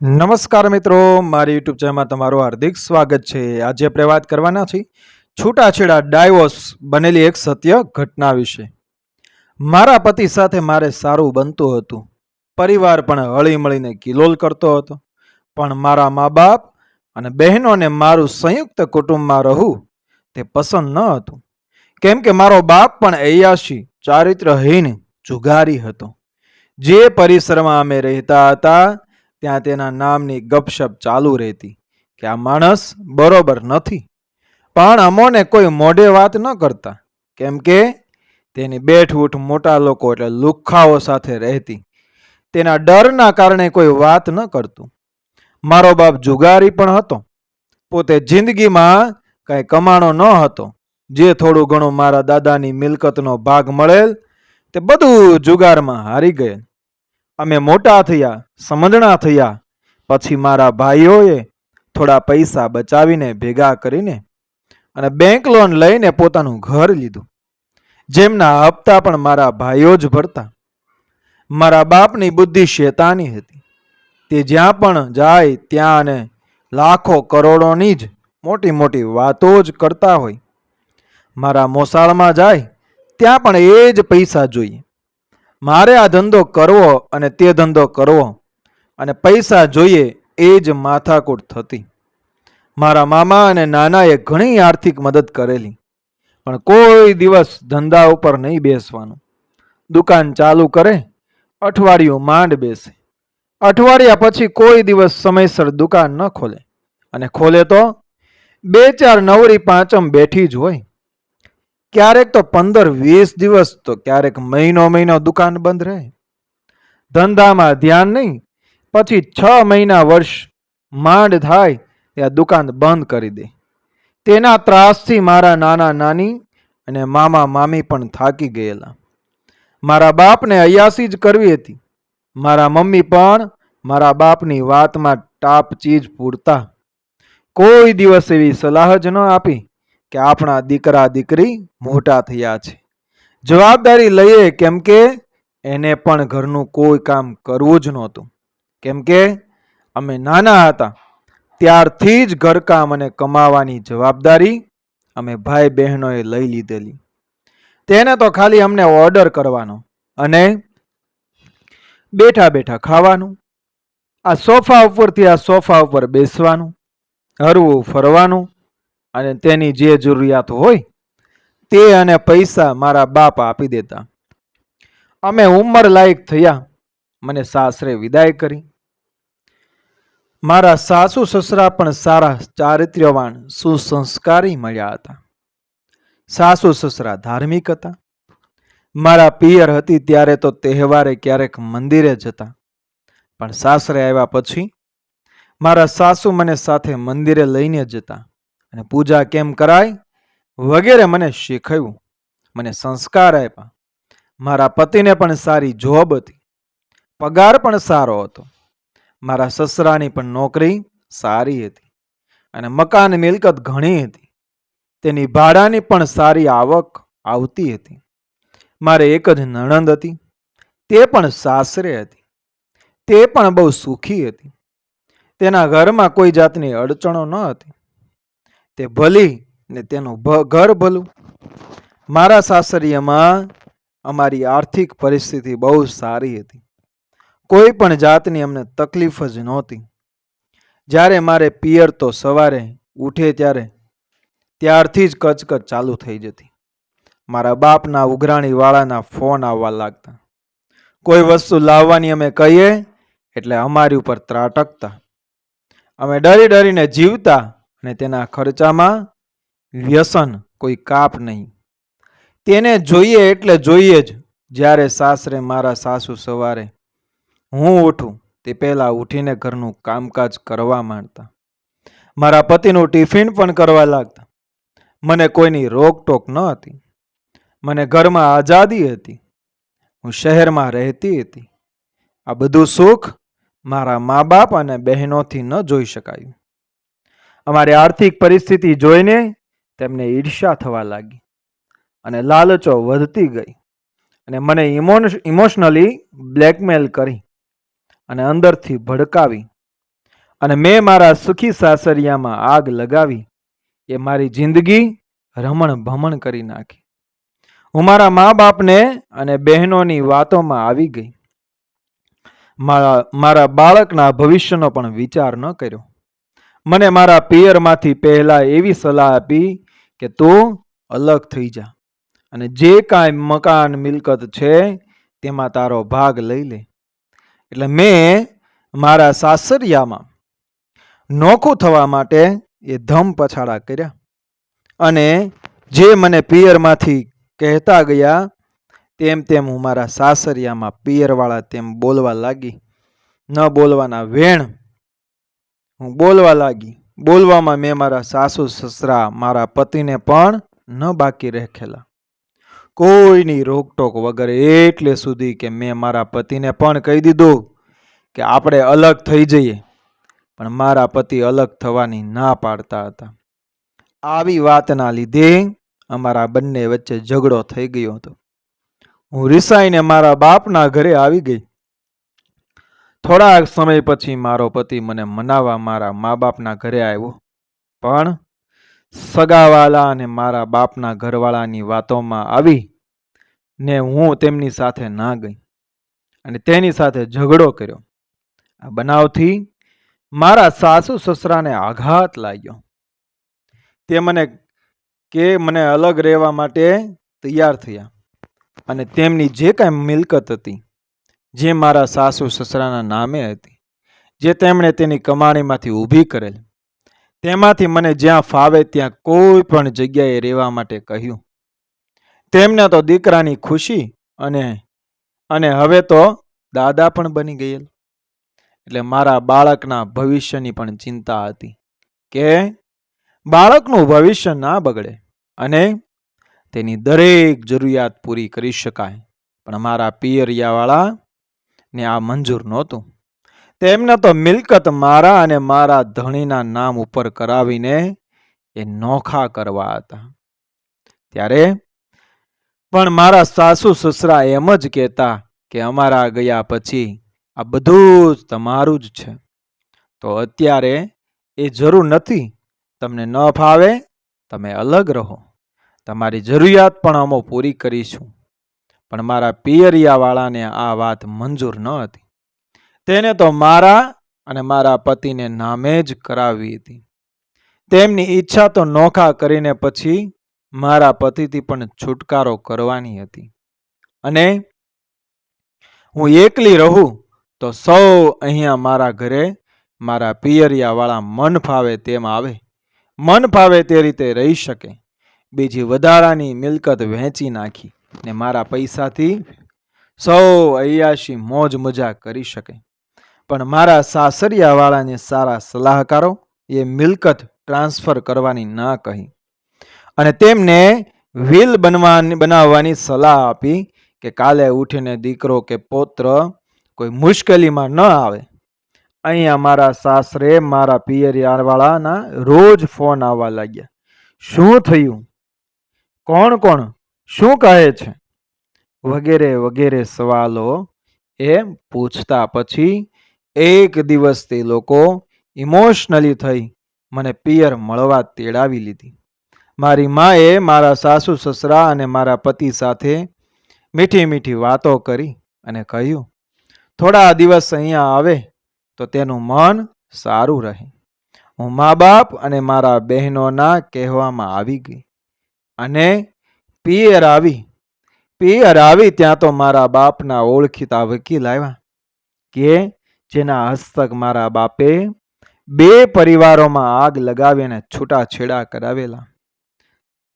નમસ્કાર મિત્રો, મારી યુટ્યુબ ચેનલમાં તમારું હાર્દિક સ્વાગત છે. આજે આપણે વાત કરવાના છીએ છૂટાછેડા ડાયવોર્સ બનેલી એક સત્ય ઘટના વિશે. મારા પતિ સાથે મારે સારું બનતું હતું. પરિવાર પણ હળીમળીને કિલોલ કરતો હતો. પણ મારા મા બાપ અને બહેનોને મારું સંયુક્ત કુટુંબમાં રહું તે પસંદ ન હતું. કેમ કે મારો બાપ પણ અયાશી ચારિત્રહીન, જુગારી હતો. જે પરિસરમાં અમે રહેતા હતા ત્યાં તેના નામની ગપશપ ચાલુ રહેતી કે આ માણસ બરોબર નથી. પણ અમોને કોઈ મોઢે વાત ન કરતા. કેમ કે તેની બેઠ મોટા લોકો એટલે લુખ્ખાઓ સાથે રહેતી. તેના ડરના કારણે કોઈ વાત ન કરતું. મારો બાપ જુગારી પણ હતો. પોતે જિંદગીમાં કાંઈ કમાણો ન હતો. જે થોડું ઘણું મારા દાદાની મિલકતનો ભાગ મળેલ તે બધું જુગારમાં હારી ગયેલ. અમે મોટા થયા, સમજણા થયા. પછી મારા ભાઈઓએ થોડા પૈસા બચાવીને ભેગા કરીને અને બેંક લોન લઈને પોતાનું ઘર લીધું. જેમના હપ્તા પણ મારા ભાઈઓ જ ભરતા. મારા બાપની બુદ્ધિ શેતાની હતી. તે જ્યાં પણ જાય ત્યાં અને લાખો કરોડોની જ મોટી મોટી વાતો જ કરતા હોય. મારા મોસાળમાં જાય, ત્યાં પણ એ જ પૈસા જોઈએ. મારે આ ધંધો કરવો અને તે ધંધો કરવો અને પૈસા જોઈએ એ જ માથાકૂટ થતી. મારા મામા અને નાનાએ ઘણી આર્થિક મદદ કરેલી, પણ કોઈ દિવસ ધંધા ઉપર નહીં બેસવાનું. દુકાન ચાલુ કરે, અઠવાડિયું માંડ બેસે. અઠવાડિયા પછી કોઈ દિવસ સમયસર દુકાન ન ખોલે. અને ખોલે તો બે ચાર નવરી પાંચમ બેઠી જ હોય. ક્યારેક તો પંદર વીસ દિવસ તો ક્યારેક મહિનો મહિનો દુકાન બંધ રહે. ધંધામાં ધ્યાન નહીં. પછી છ મહિના વર્ષ માંડ થાય ત્યાં દુકાન બંધ કરી દે. તેના ત્રાસથી મારા નાના નાની અને મામા મામી પણ થાકી ગયેલા. મારા બાપને અયાસી જ કરવી હતી. મારા મમ્મી પણ મારા બાપની વાતમાં ટાપ ચીજ પૂરતા. કોઈ દિવસ એવી સલાહ જ ન આપી. કે આપણા દીકરા, દીકરી મોટા થયા છે. જવાબદારી લઈએ કેમ કે એને પણ ઘરનું કોઈ કામ કરવું જ નહોતું. કેમ કે અમે નાના હતા, ત્યારથી જ ઘરકામ અને કમાવાની જવાબદારી અમે ભાઈ બહેનોએ લઈ લીધેલી. તેને તો ખાલી અમને ઓર્ડર કરવાનો અને બેઠા બેઠા ખાવાનું, આ સોફા ઉપરથી આ સોફા ઉપર બેસવાનું, હરવું, ફરવાનું અને તેની જે જરૂરિયાત હોય તે અને પૈસા મારા બાપ આપી દેતા. અમે ઉંમર લાયક થયા. મને સાસરે વિદાય કરી. મારા સાસુ સસરા પણ સારા ચારિત્ર્યવાન સુસંસ્કારી મળ્યા હતા. સાસુ સસરા ધાર્મિક હતા. મારા પિયર હતી ત્યારે તો તહેવારે ક્યારેક મંદિરે જતા. પણ સાસરે આવ્યા પછી મારા સાસુ મને સાથે મંદિરે લઈને જતા. અને પૂજા કેમ કરાય? વગેરે મને શીખવ્યું. મને સંસ્કાર આપ્યા. મારા પતિને પણ સારી જોબ હતી. પગાર પણ સારો હતો. મારા સસરાની પણ નોકરી સારી હતી. અને મકાન મિલકત ઘણી હતી. તેની ભાડાની પણ સારી આવક આવતી હતી. મારે એક જ નણંદ હતી. તે પણ સાસરે હતી. તે પણ બહુ સુખી હતી. તેના ઘરમાં કોઈ જાતની અડચણો ન હતી. તે ભલી ને તેનું ઘર ભલું. મારા સાસરિયામાં અમારી આર્થિક પરિસ્થિતિ બહુ સારી હતી. કોઈ પણ જાતની અમને તકલીફ જ નહોતી. જ્યારે મારે પિયર તો સવારે ઉઠે ત્યારે ત્યારથી જ કચકચ ચાલુ થઈ જતી. મારા બાપના ઉઘરાણીવાળાના ફોન આવવા લાગતા. કોઈ વસ્તુ લાવવાની અમે કહીએ એટલે અમારી ઉપર ત્રાટકતા. અમે ડરી ડરીને જીવતા અને તેના ખર્ચામાં વ્યસન કોઈ કાપ નહીં. તેને જોઈએ એટલે જોઈએ જ, જ્યારે સાસરે મારા સાસુ સવારે હું ઉઠું, તે પહેલાં ઉઠીને ઘરનું કામકાજ કરવા માંડતા. મારા પતિનું ટિફિન પણ કરવા લાગતા. મને કોઈની રોકટોક ન હતી. મને ઘરમાં આઝાદી હતી. હું શહેરમાં રહેતી હતી. આ બધું સુખ મારા મા બાપ અને બહેનોથી ન જોઈ શકાયું. અમારી આર્થિક પરિસ્થિતિ જોઈને તેમને ઈર્ષ્યા થવા લાગી અને લાલચો વધતી ગઈ. અને મને ઇમોશનલી બ્લેકમેલ કરી અને અંદરથી ભડકાવી અને મેં મારા સુખી સાસરિયામાં આગ લગાવી. એ મારી જિંદગી રમણ ભમણ કરી નાખી. હું મારા મા બાપને અને બહેનોની વાતોમાં આવી ગઈ. મારા મારા બાળકના ભવિષ્યનો પણ વિચાર ન કર્યો. મને મારા પિયરમાંથી પહેલાં એવી સલાહ આપી કે તું અલગ થઈ જા અને જે કાંઈ મકાન મિલકત છે તેમાં તારો ભાગ લઈ લે. એટલે મેં મારા સાસરિયામાં નોખું થવા માટે એ ધમ પછાડા કર્યા અને જે મને પિયરમાંથી કહેતા ગયા તેમ તેમ હું મારા સાસરિયામાં પિયરવાળા તેમ બોલવા લાગી. ન બોલવાના વેણ હું બોલવા લાગી. બોલવામાં મેં મારા સાસુ સસરા મારા પતિને પણ ન બાકી રાખેલા કોઈની રોકટોક વગર એટલે સુધી કે મેં મારા પતિને પણ કહી દીધું કે આપણે અલગ થઈ જઈએ. પણ મારા પતિ અલગ થવાની ના પાડતા હતા. આવી વાતના લીધે અમારા બંને વચ્ચે ઝઘડો થઈ ગયો હતો. હું રિસાઈને મારા બાપના ઘરે આવી ગઈ. થોડાક સમય પછી મારો પતિ મને મનાવવા મારા મા બાપના ઘરે આવ્યો. પણ સગાવાલા અને મારા બાપના ઘરવાળાની વાતોમાં આવી ને હું તેમની સાથે ના ગઈ અને તેની સાથે ઝઘડો કર્યો. આ બનાવથી મારા સાસુ સસરાને આઘાત લાગ્યો. તે મને કે મને અલગ રહેવા માટે તૈયાર થયા અને તેમની જે કાંઈ મિલકત હતી જે મારા સાસુ સસરાના નામે હતી, જે તેમણે તેની કમાણીમાંથી ઊભી કરેલ. તેમાંથી મને જ્યાં ફાવે ત્યાં કોઈ પણ જગ્યાએ રહેવા માટે કહ્યું. તેમને તો દીકરાની ખુશી અને અને હવે તો દાદા પણ બની ગયેલ. એટલે મારા બાળકના ભવિષ્યની પણ ચિંતા હતી કે બાળકનું ભવિષ્ય ના બગડે અને તેની દરેક જરૂરિયાત પૂરી કરી શકાય. પણ મારા પિયરિયાવાળા ને આ મંજૂર નહોતું. તેમને તો મિલકત મારા અને મારા ધણીના નામ ઉપર કરાવીને એ નોખા કરવા હતા. ત્યારે પણ મારા સાસુ સસરા એમ જ કહેતા કે અમારા ગયા પછી આ બધું જ તમારું જ છે. તો અત્યારે એ જરૂર નથી. તમને ન ફાવે તમે અલગ રહો. તમારી જરૂરિયાત પણ અમો પૂરી કરીશું. પણ મારા પિયરિયાવાળાને આ વાત મંજૂર ન હતી. તેને તો મારા અને મારા પતિને નામે જ કરાવી હતી. તેમની ઈચ્છા તો નોખા કરીને પછી મારા પતિથી પણ છુટકારો કરવાની હતી. અને હું એકલી રહું તો સૌ અહીંયા મારા ઘરે મારા પિયરિયાવાળા મન ફાવે તેમ આવે. મન ફાવે તે રીતે રહી શકે. બીજી વધારાની મિલકત વહેંચી નાખી. ને મારા પૈસાથી સૌ અયાશી મોજ મજા કરી શકે. પણ મારા સાસરિયાવાળાને સારા સલાહકારો એ મિલકત ટ્રાન્સફર કરવાની ના કહી. અને તેમને વિલ બનવાની, બનાવવાની સલાહ આપી કે કાલે ઉઠીને દીકરો કે પૌત્ર કોઈ મુશ્કેલીમાં ન આવે. અહીંયા મારા સાસરે મારા પિયરિયાવાળાના રોજ ફોન આવવા લાગ્યા. શું થયું? કોણ કોણ? શું કહે છે? વગેરે વગેરે સવાલો એ પૂછતા પછી એક દિવસ તે લોકો ઇમોશનલી થઈ મને પિયર મળવા તેડાવી લીધી. મારી માએ મારા સાસુ, સસરા અને મારા પતિ સાથે મીઠી મીઠી વાતો કરી અને કહ્યું, થોડા દિવસ અહીંયા આવે તો તેનું મન સારું રહે. હું મા બાપ અને મારા બહેનોના કહેવામાં આવી ગઈ અને પિયર આવી પિયર આવી ત્યાં તો મારા બાપના ઓળખીતા વકીલ આવ્યા કે જેના હસ્તક મારા બાપે બે પરિવારોમાં આગ લગાવીને છૂટાછેડા કરાવેલા.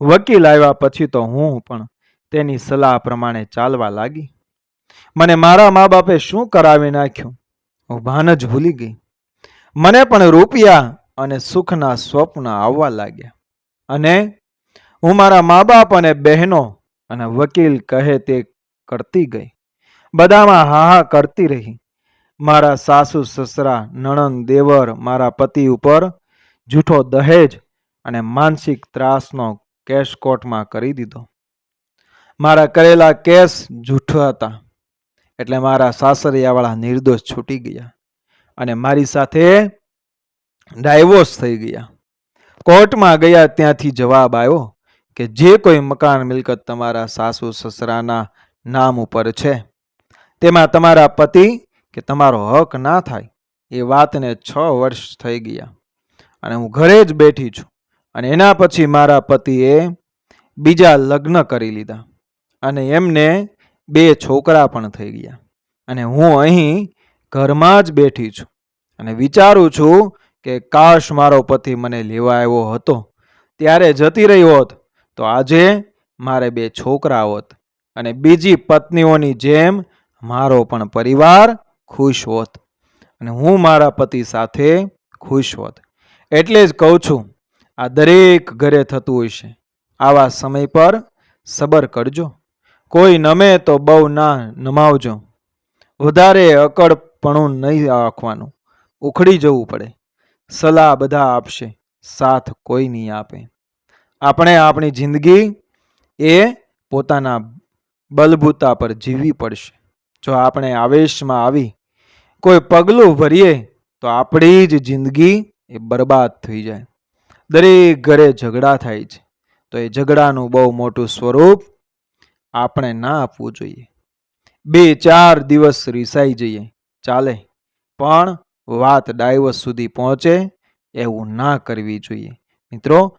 વકીલ આવ્યા પછી તો હું પણ તેની સલાહ પ્રમાણે ચાલવા લાગી. મને મારા મા બાપે શું કરાવી નાખ્યું? હું ભાન જ ભૂલી ગઈ. મને પણ રૂપિયા અને સુખના સ્વપ્ન આવવા લાગ્યા અને હું મારા મા બાપ અને બહેનો અને વકીલ કહે તે કરતી ગઈ. બધામાં હા હા કરતી રહી. મારા સાસુ, સસરા, નણંદ, દેવર, મારા પતિ ઉપર જૂઠો દહેજ અને માનસિક ત્રાસનો કેસ કોર્ટમાં કરી દીધો. મારા કરેલા કેસ જૂઠા હતા. એટલે મારા સાસરિયાવાળા નિર્દોષ છૂટી ગયા અને મારી સાથે ડાયવોર્સ થઈ ગયા. કોર્ટમાં ગયા ત્યાંથી જવાબ આવ્યો. કે જે કોઈ મકાન મિલકત તમારા સાસુ સસરાના નામ ઉપર છે, તેમાં તમારા પતિ કે તમારો હક ના થાય, એ વાતને છ વર્ષ થઈ ગયા. અને હું ઘરે જ બેઠી છું. અને એના પછી મારા પતિએ બીજા લગ્ન કરી લીધા. અને એમને બે છોકરા પણ થઈ ગયા. અને હું અહીં ઘરમાં જ બેઠી છું. અને વિચારું છું કે કાશ મારો પતિ મને લેવા આવ્યો હતો, ત્યારે જતી રહ્યો હોત. તો આજે મારે બે છોકરા હોત અને બીજી પત્નીઓની જેમ મારો પણ પરિવાર ખુશ હોત અને હું મારા પતિ સાથે ખુશ હોત. એટલે જ કહું છું, આ દરેક ઘરે થતું હોય છે. આવા સમય પર સબર કરજો. કોઈ નમે તો બહુ ના નમાવજો. વધારે અકડપણું નહીં રાખવાનું. ઉખડી જવું પડે. સલાહ બધા આપશે, સાથ કોઈ નહીં આપે. આપણે આપણી જિંદગી એ પોતાના બલબૂતા પર જીવવી પડશે. જો આપણે આવેશમાં આવી કોઈ પગલું ભરીએ, તો આપણી જ જિંદગી એ બરબાદ થઈ જાય. દરેક ઘરે ઝઘડા થાય છે. તો એ ઝઘડાનું બહુ મોટું સ્વરૂપ આપણે ના આપવું જોઈએ. બે ચાર દિવસ રીસાઈ જઈએ, ચાલે. પણ વાત ડાયવર્સ સુધી પહોંચે એવું ના કરવી જોઈએ. મિત્રો